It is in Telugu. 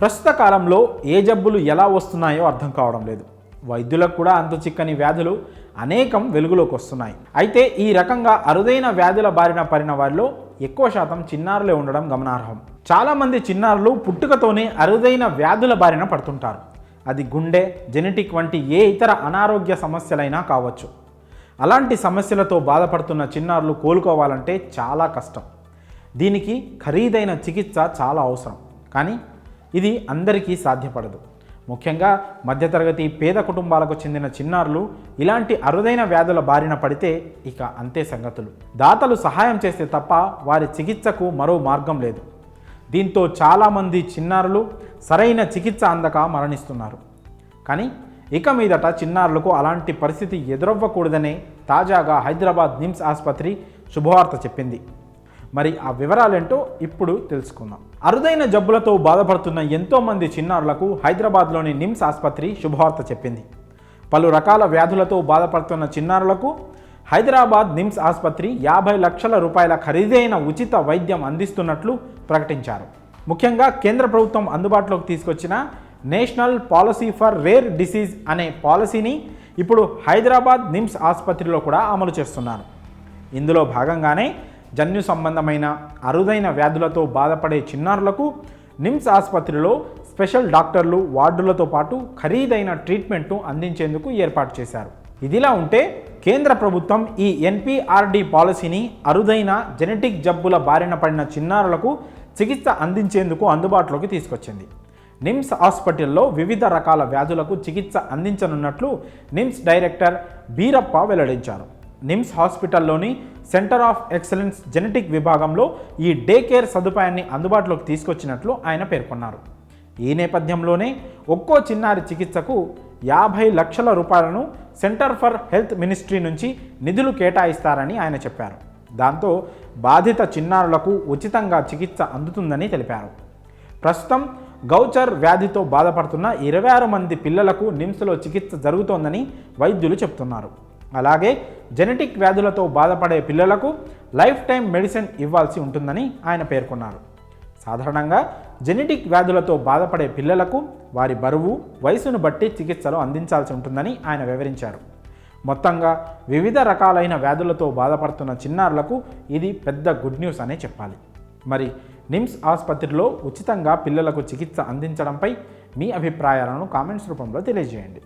ప్రస్తుత కాలంలో ఏ జబ్బులు ఎలా వస్తున్నాయో అర్థం కావడం లేదు. వైద్యులకు కూడా అంత చిక్కని వ్యాధులు అనేకం వెలుగులోకి వస్తున్నాయి. అయితే ఈ రకంగా అరుదైన వ్యాధుల బారిన పడిన వారిలో ఎక్కువ శాతం చిన్నారులే ఉండడం గమనార్హం. చాలామంది చిన్నారులు పుట్టుకతోనే అరుదైన వ్యాధుల బారిన పడుతుంటారు. అది గుండె జెనెటిక్ వంటి ఏ ఇతర అనారోగ్య సమస్యలైనా కావచ్చు. అలాంటి సమస్యలతో బాధపడుతున్న చిన్నారులు కోలుకోవాలంటే చాలా కష్టం. దీనికి ఖరీదైన చికిత్స చాలా అవసరం. కానీ ఇది అందరికీ సాధ్యపడదు. ముఖ్యంగా మధ్యతరగతి పేద కుటుంబాలకు చెందిన చిన్నారులు ఇలాంటి అరుదైన వ్యాధుల బారిన పడితే ఇక అంతే సంగతులు. దాతలు సహాయం చేస్తే తప్ప వారి చికిత్సకు మరో మార్గం లేదు. దీంతో చాలామంది చిన్నారులు సరైన చికిత్స అందక మరణిస్తున్నారు. కానీ ఇక మీదట చిన్నారులకు అలాంటి పరిస్థితి ఎదురవ్వకూడదనే తాజాగా హైదరాబాద్ నిమ్స్ ఆసుపత్రి శుభవార్త చెప్పింది. మరి ఆ వివరాలేంటో ఇప్పుడు తెలుసుకుందాం. అరుదైన జబ్బులతో బాధపడుతున్న ఎంతోమంది చిన్నారులకు హైదరాబాద్లోని నిమ్స్ ఆసుపత్రి శుభవార్త చెప్పింది. పలు రకాల వ్యాధులతో బాధపడుతున్న చిన్నారులకు హైదరాబాద్ నిమ్స్ ఆసుపత్రి యాభై లక్షల రూపాయల ఖరీదైన ఉచిత వైద్యం అందిస్తున్నట్లు ప్రకటించారు. ముఖ్యంగా కేంద్ర ప్రభుత్వం అందుబాటులోకి తీసుకొచ్చిన national policy for rare disease అనే పాలసీని ఇప్పుడు హైదరాబాద్ నిమ్స్ ఆసుపత్రిలో కూడా అమలు చేస్తున్నారు. ఇందులో భాగంగానే జన్యు సంబంధమైన అరుదైన వ్యాధులతో బాధపడే చిన్నారులకు నిమ్స్ ఆసుపత్రిలో స్పెషల్ డాక్టర్లు వార్డులతో పాటు ఖరీదైన ట్రీట్మెంట్ను అందించేందుకు ఏర్పాటు చేశారు. ఇదిలా ఉంటే కేంద్ర ప్రభుత్వం ఈ ఎన్పిఆర్డి పాలసీని అరుదైన జెనెటిక్ జబ్బుల బారిన పడిన చిన్నారులకు చికిత్స అందించేందుకు అందుబాటులోకి తీసుకొచ్చింది. నిమ్స్ హాస్పిటల్లో వివిధ రకాల వ్యాధులకు చికిత్స అందించనున్నట్లు నిమ్స్ డైరెక్టర్ బీరప్ప వెల్లడించారు. నిమ్స్ హాస్పిటల్లోని సెంటర్ ఆఫ్ ఎక్సలెన్స్ జెనెటిక్ విభాగంలో ఈ డే కేర్ సదుపాయాన్ని అందుబాటులోకి తీసుకొచ్చినట్లు ఆయన పేర్కొన్నారు. ఈ నేపథ్యంలోనే ఒక్కో చిన్నారి చికిత్సకు యాభై లక్షల రూపాయలను సెంటర్ ఫర్ హెల్త్ మినిస్ట్రీ నుంచి నిధులు కేటాయిస్తారని ఆయన చెప్పారు. దాంతో బాధిత చిన్నారులకు ఉచితంగా చికిత్స అందుతుందని తెలిపారు. ప్రస్తుతం గౌచర్ వ్యాధితో బాధపడుతున్న ఇరవై ఆరు మంది పిల్లలకు నిమ్స్లో చికిత్స జరుగుతోందని వైద్యులు చెప్తున్నారు. అలాగే జెనెటిక్ వ్యాధులతో బాధపడే పిల్లలకు లైఫ్ టైం మెడిసిన్ ఇవ్వాల్సి ఉంటుందని ఆయన పేర్కొన్నారు. సాధారణంగా జెనెటిక్ వ్యాధులతో బాధపడే పిల్లలకు వారి బరువు వయసును బట్టి చికిత్సలు అందించాల్సి ఉంటుందని ఆయన వివరించారు. మొత్తంగా వివిధ రకాలైన వ్యాధులతో బాధపడుతున్న చిన్నారులకు ఇది పెద్ద గుడ్ న్యూస్ అనే చెప్పాలి. మరి నిమ్స్ ఆసుపత్రిలో ఉచితంగా పిల్లలకు చికిత్స అందించడంపై మీ అభిప్రాయాలను కామెంట్స్ రూపంలో తెలియజేయండి.